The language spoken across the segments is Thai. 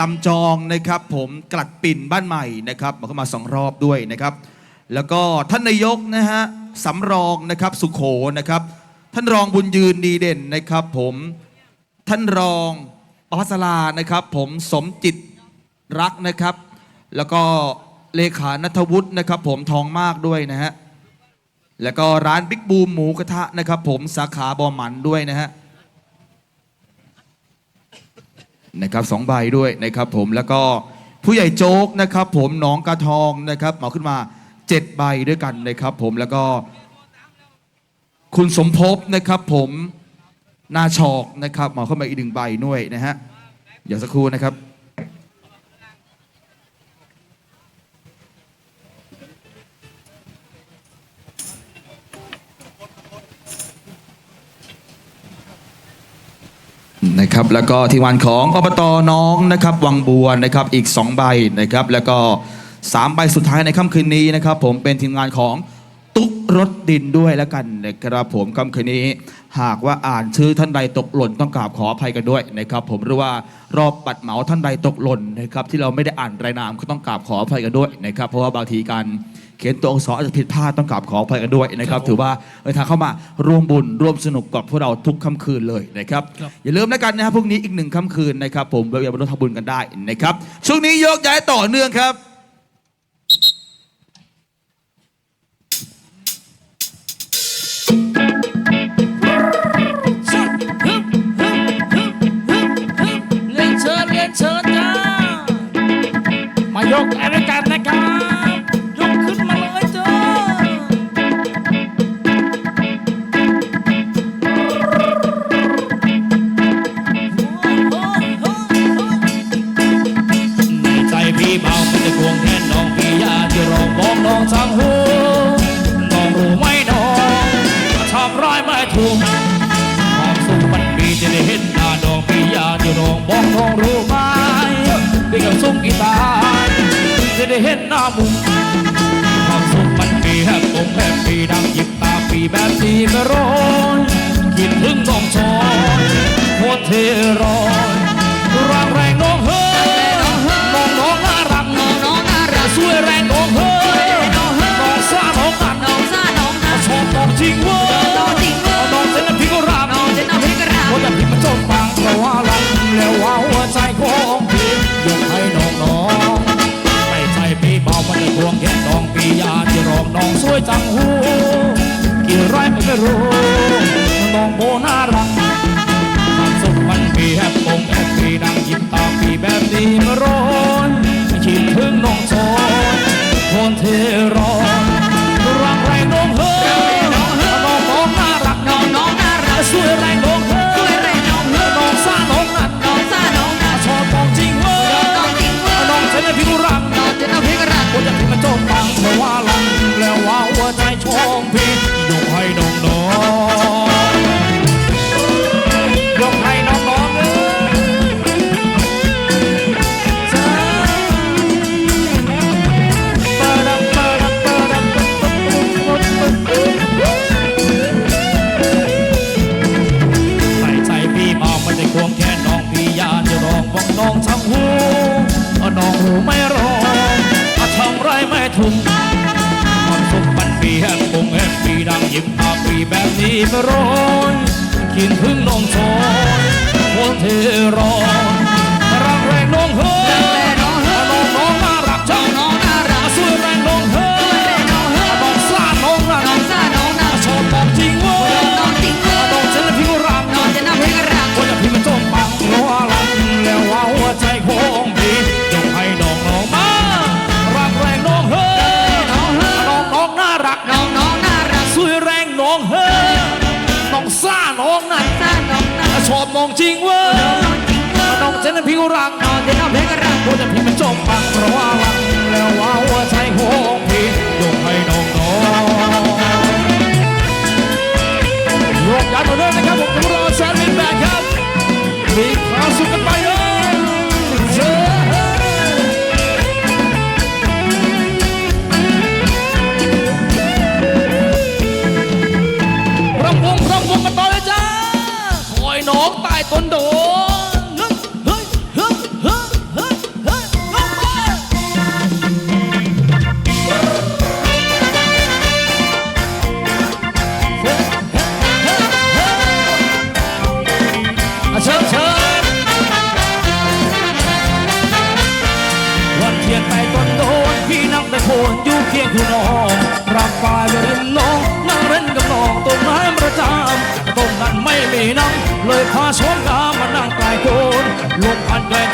ตำจองนะครับผมกลัดปิ่นบ้านใหม่นะครับมาเข้ามาสองรอบด้วยนะครับ แล้วก็ท่านนายกนะฮะสำรองนะครับสุขโขนะครับ ท่านรองบุญยืนดีเด่นนะครับ ผมท่านรองประพัสรานะครับ ผมสมจิตรักนะครับ แล้วก็เลขานัทวุฒินะครับ ผมทองมากด้วยนะฮะแล้วก็ร้านบิ๊กบูมหมูกระทะนะครับ ผมสาขาบอหมันด้วยนะฮะ นะครับสองใบด้วยนะครับผมแล้วก็ผู้ใหญ่โจ๊กนะครับ ผมน้องกระทองนะครับเหมาขึ้นมาเจ็ดใบด้วยกันนะครับ ผมแล้วก็คุณสมภพนะครับ ผมนาชอกนะครับเหมาเข้ามาอีกหนึ่งใบด้วยนะฮะเดี๋ยวสักครู่นะครับ นะครับแล้วก็ทีมงานของอบตน้องนะครับวังบัวนะครับอีก 2 ใบนะครับแล้วก็ 3 ใบสุดท้ายในค่ำคืนนี้นะครับผมเป็นทีมงานของตุ๊กรถดินด้วยแล้วกันนะครับผมค่ำคืนนี้ หากว่าอ่านชื่อท่านใดตกหล่นต้องกราบขออภัยกันด้วยนะครับผมหรือว่ารอบปัดเหมาท่านใดตกหล่นนะครับที่เราไม่ได้อ่านรายนามก็ต้องกราบขออภัยกันด้วยนะครับเพราะว่าบางทีการ เขียนตัวอักษรอาจจะผิดพลาดต้องกราบขออภัยกันด้วยนะครับถือว่าเดินทางเข้ามาร่วมบุญร่วมสนุกกับพวกเราทุกค่ำคืนเลยนะครับครับอย่าลืมนะกันนะครับพรุ่งนี้อีกหนึ่งค่ำคืนนะครับผมแวะๆมาร่วมทำบุญกันได้นะครับช่วงนี้โยกย้ายต่อเนื่องครับ เรียนเชิญเรียนเชิญจ้ามายกอะไร ทุ่งความสุขมันปีแฮปปงแฮปปี้ดังยิ้มอาปีแบบนี้ไม่ร้อนคิดถึงน้องชอยคนเทร้อน น้องเจนพิวรักน้องเจนพิวรักคนจะพิมพ์มันจมปังเพราะว่าวังแล้วว่าหัวใจหัว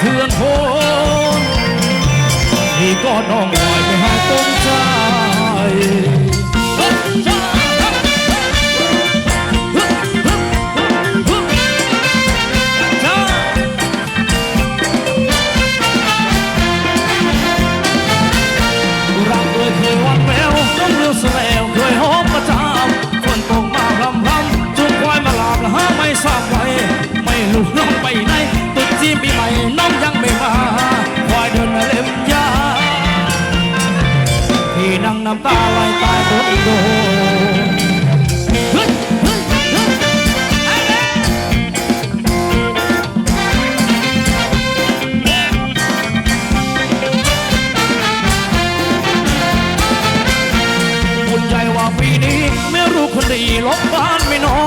คืองโพนนี่ก็น้องลอยไปหาตรงใจ พี่นอ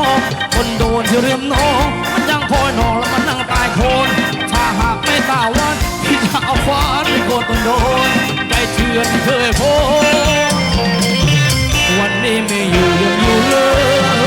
คนโดนที่เรื่มนองมันยังพอยนองแล้วมันนั่งตายโคนถ้าหากไม่ตาวันพี่จะเอาฟ้าไปโกดคนโดนใจเชื่อนเคยพบวันนี้ไม่อยู่ยังอยู่เลย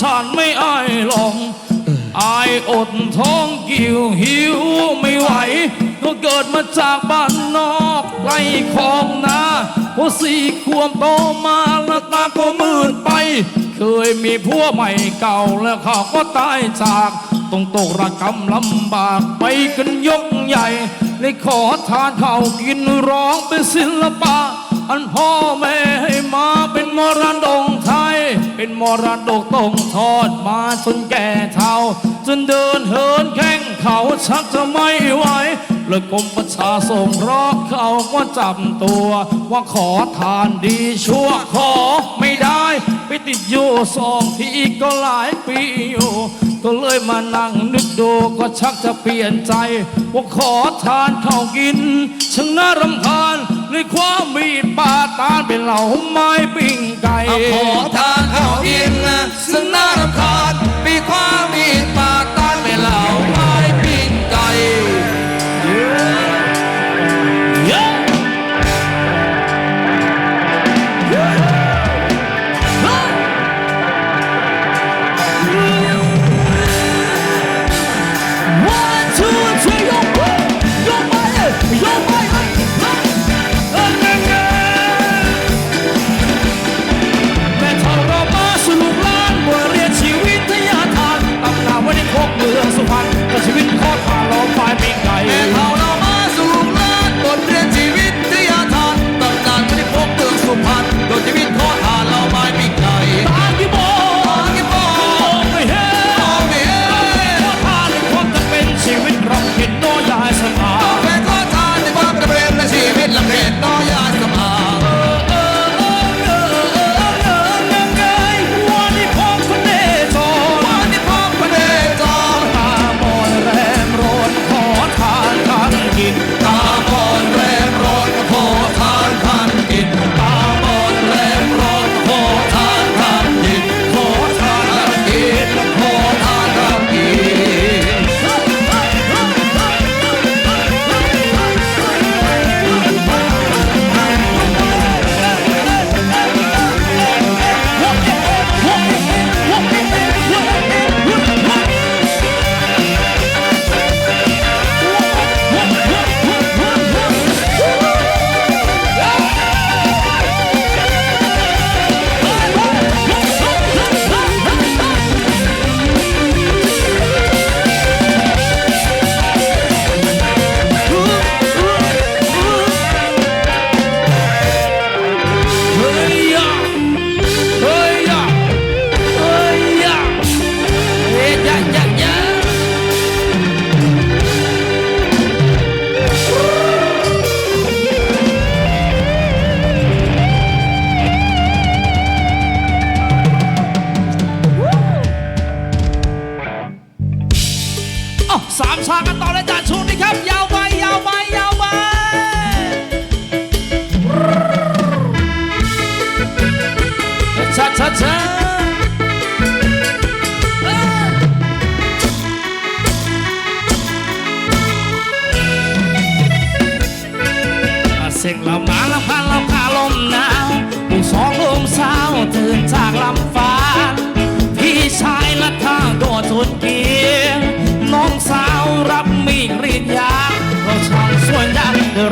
สานไม่อายลงอายอดท้องกิ่วหิวไม่ไหว ก็เกิดมาจากบ้านนอกไร่ของนาพอสี่ขวบโตมาแล้วตาก็มื่นไป เคยมีผัวใหม่เก่าแล้วเขาก็ตายจากต้องตกระกำลำบากไปกันยกใหญ่เลยขอทานเขากินร้องเป็นศิลปะ อันพ่อแม่ให้มาเป็นมรดกไทย เป็นมรดกต้องทอดมาจนแก่เท่าจนเดินเหินแข้งเขาชักจะไม่ไหวเลยกรมประชาสงเคราะห์เขาก็จับตัว ว่าขอทานดีชั่วขอไม่ได้ ไปติดอยู่สองทีก็หลายปีอยู่ก็เลยมานั่งนึกดูก็ชักจะเปลี่ยนใจ ว่าขอทานข้าวกินช่างน่ารำคาญ้วยความมีดปาดตานเป็นเหล่าไม้ปิ้งไก่ขอทานข้าวกินซึ่งน่ารำคาญปีความ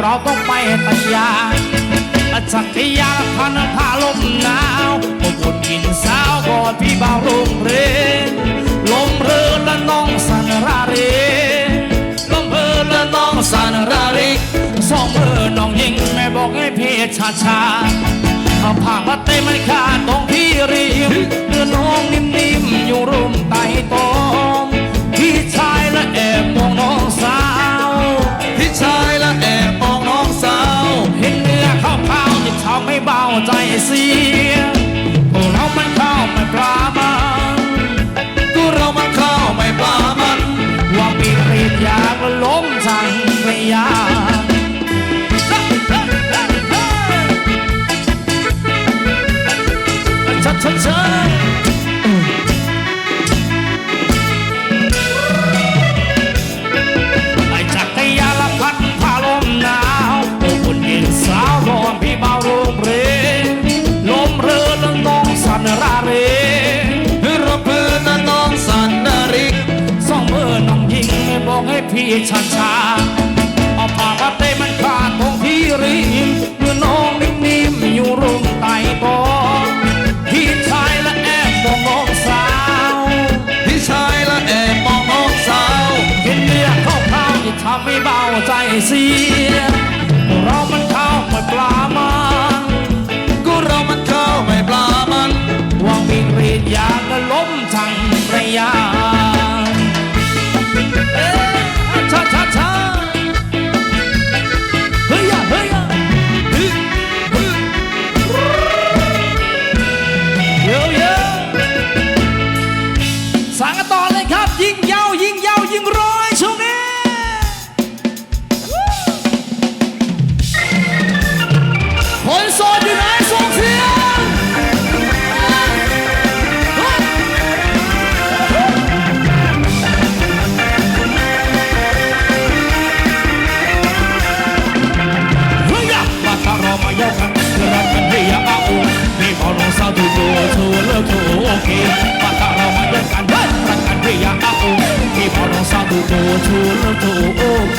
เราต้องไปตัดยางจักรยานพันพาลมหนาวอบอุ่นกินสาวกอดพี่บ่าวลงเรนลมเรือและน้องสันราเรลมเรือและน้องสันราเรสองมือน้องยิงแม่บอกให้พี่ช้าช้าเอาผ้ามาเต็มมันขาดตรงที่ริมเรือน้องนิ่มๆอยู่รุมไต่ตองพี่ชายและแอบมองน้องสาว 他会把我在惜 รีช้าชาเอาผ้าพับได้มันขาดตรงที่ริมเมื่อน้องนิ่มๆอยู่รุงไต่บอพี่ชายและแอบมองน้องสาว พี่ชายและแอบมองน้องสาวกินเบียร์เข้าข้าวที่ทำให้เบาใจเสียเรามันเข้าไม่ปลา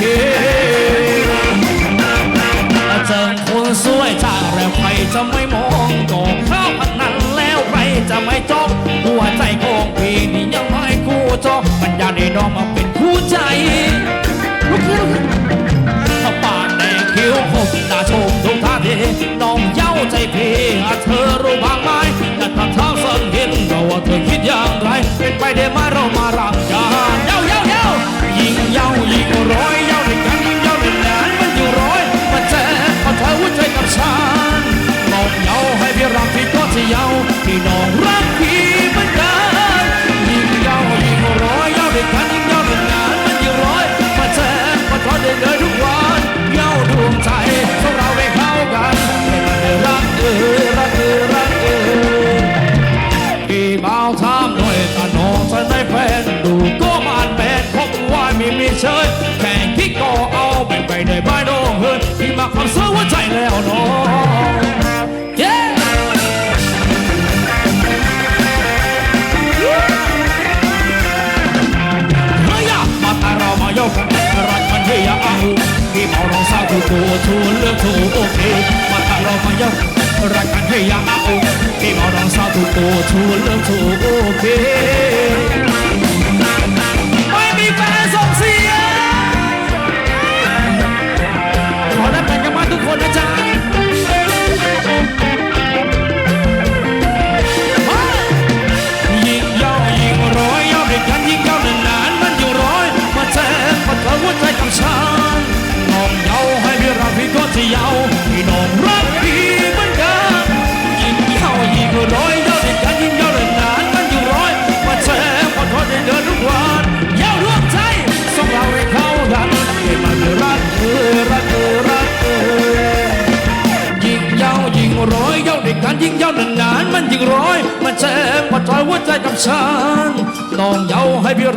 กโอเจอคนสวยจ้าแล้วใครจะไม่มองกอข้าวพันนั้นแล้วใครจะไม่จอกหัวใจของพี่นี่ยังไม่คู่จอกปัญญาในน้องมาเป็นคู่ใจลุกขึ้นลุกขึ้นถ้าปากแดงคิ้วคมตาชมทุกท่าทีน้องเย้าใจพี่อะเธอรู้บ้างไหมแต่ถ้าเท้าสันเห็นเราว่าเธอคิดอย่างไรเป็นไปได้ไหมเรามารัก เออรักเออรักเออพี่บ่าถามหน่อยถ้าน้องจะได้แฟนดูก็มานแบนคบว่ามีมีเชยแข่งที่ก็เอาไปไปได้บ้านน้องเฮยพี่มาความเสื้อหัวใจแล้วน้องยกกันรักมันที่อากเอาพี่เมาน้องสาวถูกถูเลือกถูโอเค รามายกรักกันที่อยากเอาพี่มาน้องสาวถูกถูกถูกเลือกถูกโอเคไม่มีแฟนส่งเสียขอรับกันกันมาทุกคนนะจ๊ะยิ่งย้ายิ่งร้อยเย้าด้วยกันยิ่งเย้าหนานๆมันอยู่ร้อยมาแจ้งมาเธอหัวใจกับฉันน้องเย้าให้พี่รักพี่ก็จะเย้า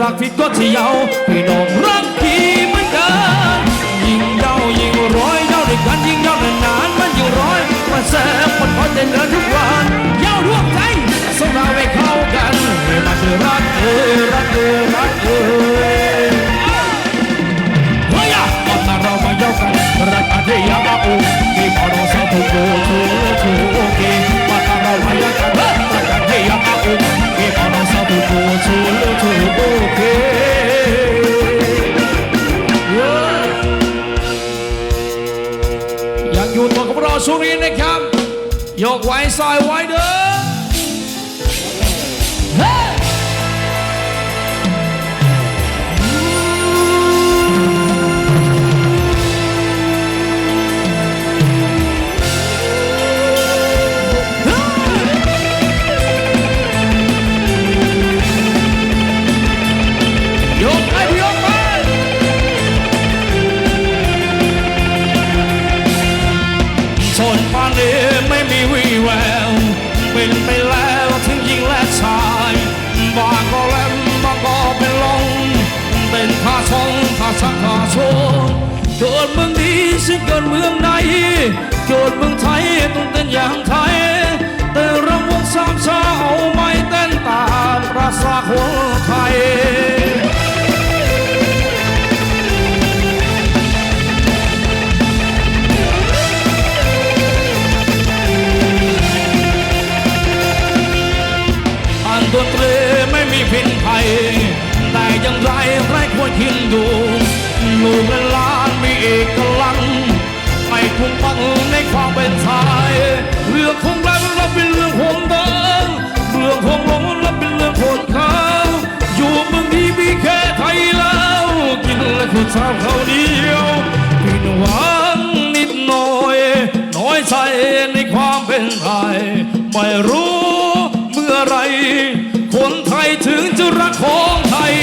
รักพี่ก็ที่เย้าพี่น้องรักพี่เหมือนกันยิ่งเย้ายิ่งร้อยเย้าด้วยกันยิ่งเย้านานๆมันยิ่งร้อย มันแสบมันพอเดินเดินทุกวันเย้าร่วมใจสงเราไว้เข้ากันให้มันรักเออรักเออรักเออ อยู่ตัวกับเราช่วงนี้นะครับ ยกไว้ซอยไว้เด้อ ท่องท่าชักท่าโชว์เกิดเมืองดีฉันเกิดเมืองไหนเกิดเมืองไทยต้องเต้นอย่างไทย แต่รำวงสามชาเอา ผมฟังในความเป็นไทยเรื่องของรักเราเป็นเรื่องของดิมเรื่องของหลงเราเป็นเรื่องคนเขาอยู่เมืองนี้มีแค่ไทยแล้วกินและคือชาวเขาเดียวผิดหวังนิดหน่อย น้อยใจในความเป็นไทย ไม่รู้เมื่อไร คนไทยถึงจะรักของไทย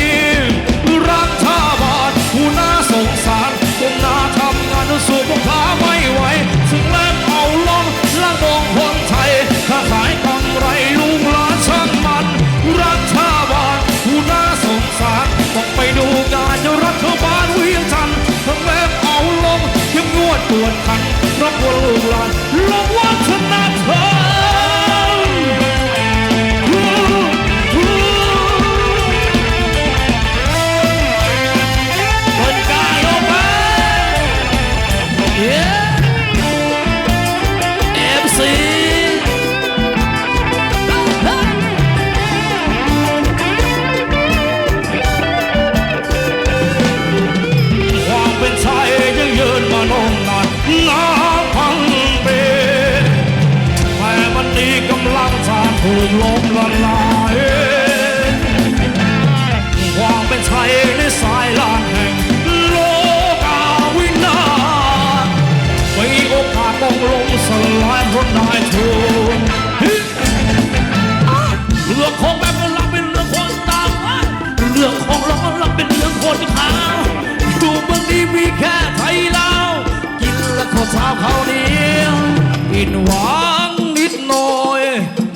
กินหวานนิดหน่อย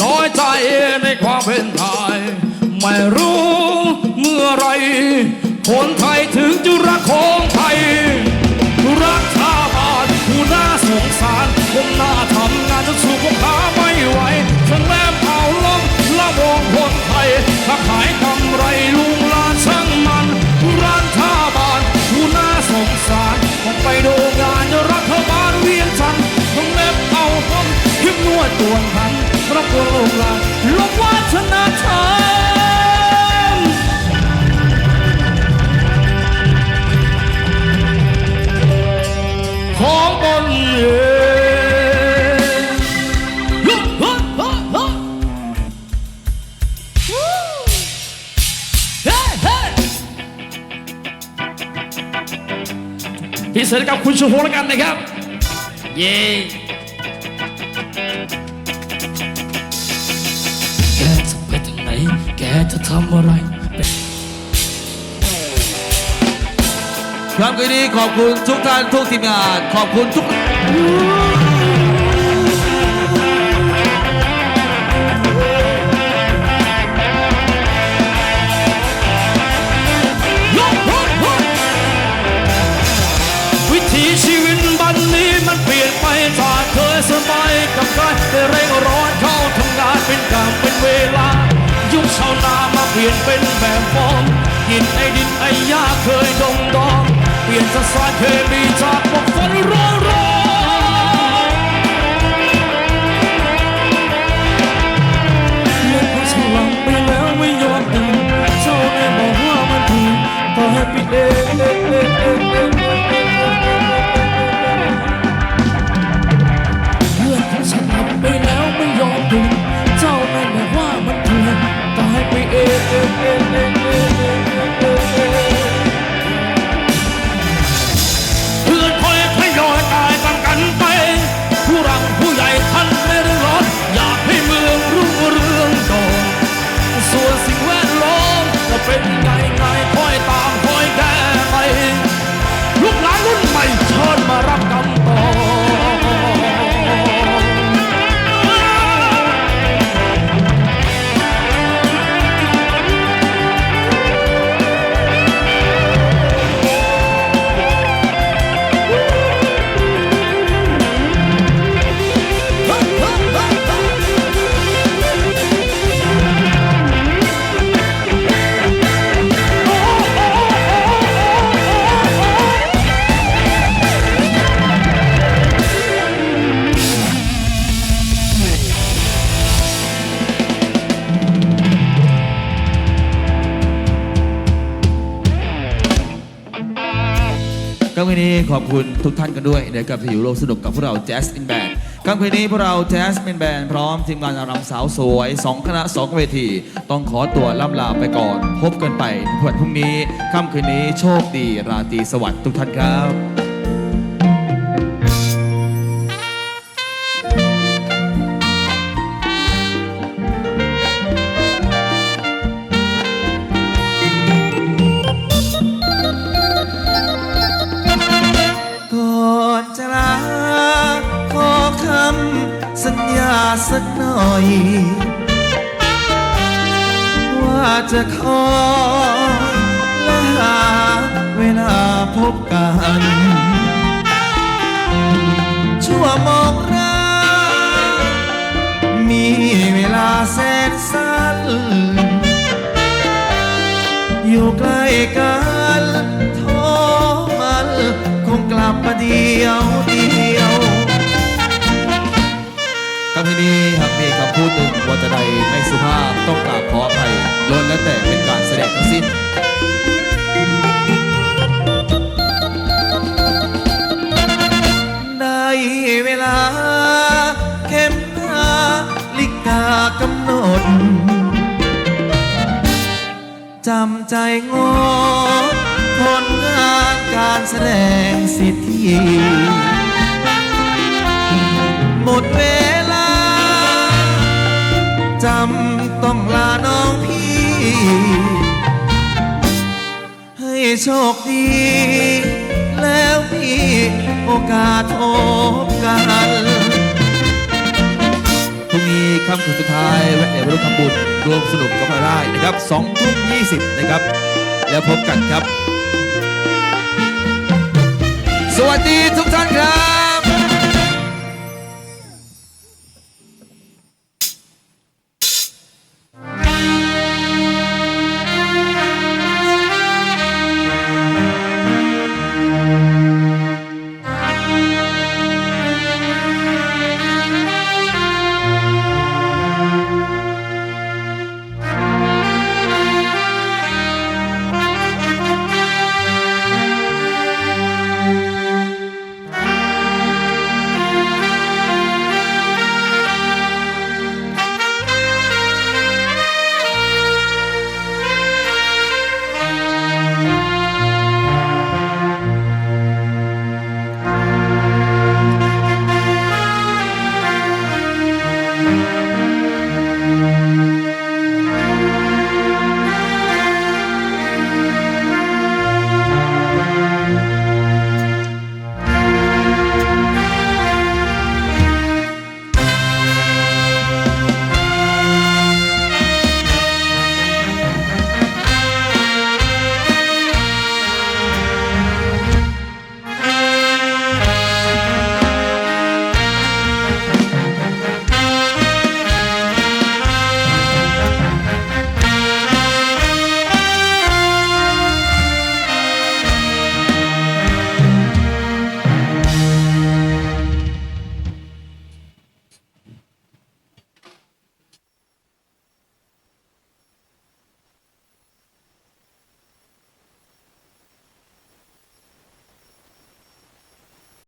น้อยใจในความเป็นไทย ไม่รู้เมื่อไร คนไทยถึงจะรักของไทย รักชาบานผู้น่าสงสารผมน่าทำงานจนสู้พวกขาไม่ไหวฉันแลมเผาล้มละมองคนไทยถ้าขาย วดตวนพันรับตัวลูกหลานลงวัฒนธรรมของตนเองฮึฮึฮึฮึเฮ้เฮ้พิเศษกับคุณชูโฮแล้วกันนะครับ เย้ำอะไรครับคืนนี้ขอบคุณทุกท่านทุกทีมงาน ขอบคุณทุก นเป็นแบบฟอร์มกินไอ้ดินไอ้ยาเคยดงดอง เปลี่ยนจากสารเคมีจากบกฝนร้อนร้อนเมื่อคนฉลังไปแล้วไม่ยอมตื่นเจ้าได้บอกว่ามันถูกต่ให้ปิดเอง เพื่อนคอยทยอยตายตามกันไป ผู้รังผู้ใหญ่ท่านไม่ได้ร้อนอยากให้เมืองรุ่งเรืองโด่งส่วนสิ่งแวดล้อมจะเป็นไงไง ขอบคุณทุกท่านกันด้วยนะครับที่อยู่ร่วมสนุกกับพวกเรา Jazz in Band ค่ำคืนนี้พวกเรา Jazz in Band พร้อมทีมงานรำสาวสวย2คณะ2เวที ต้องขอตัวล่ำลาไปก่อน พบกันไปวันพรุ่งนี้ค่ำคืนนี้โชคดีราตรีสวัสดิ์ทุกท่านครับ จะคอำใจงอผลงานการแสดงสิทธิหมดเวลาจำต้องลาน้องพี่ ให้โชคดี แล้วมีโอกาสพบกัน ค่ำคืนสุดท้ายแวะเดี๋ยวร่วมทำบุญรวมสนุกกับเราได้นะครับ2ทุ่ม20นะครับ แล้วพบกันครับ สวัสดีทุกท่านครับ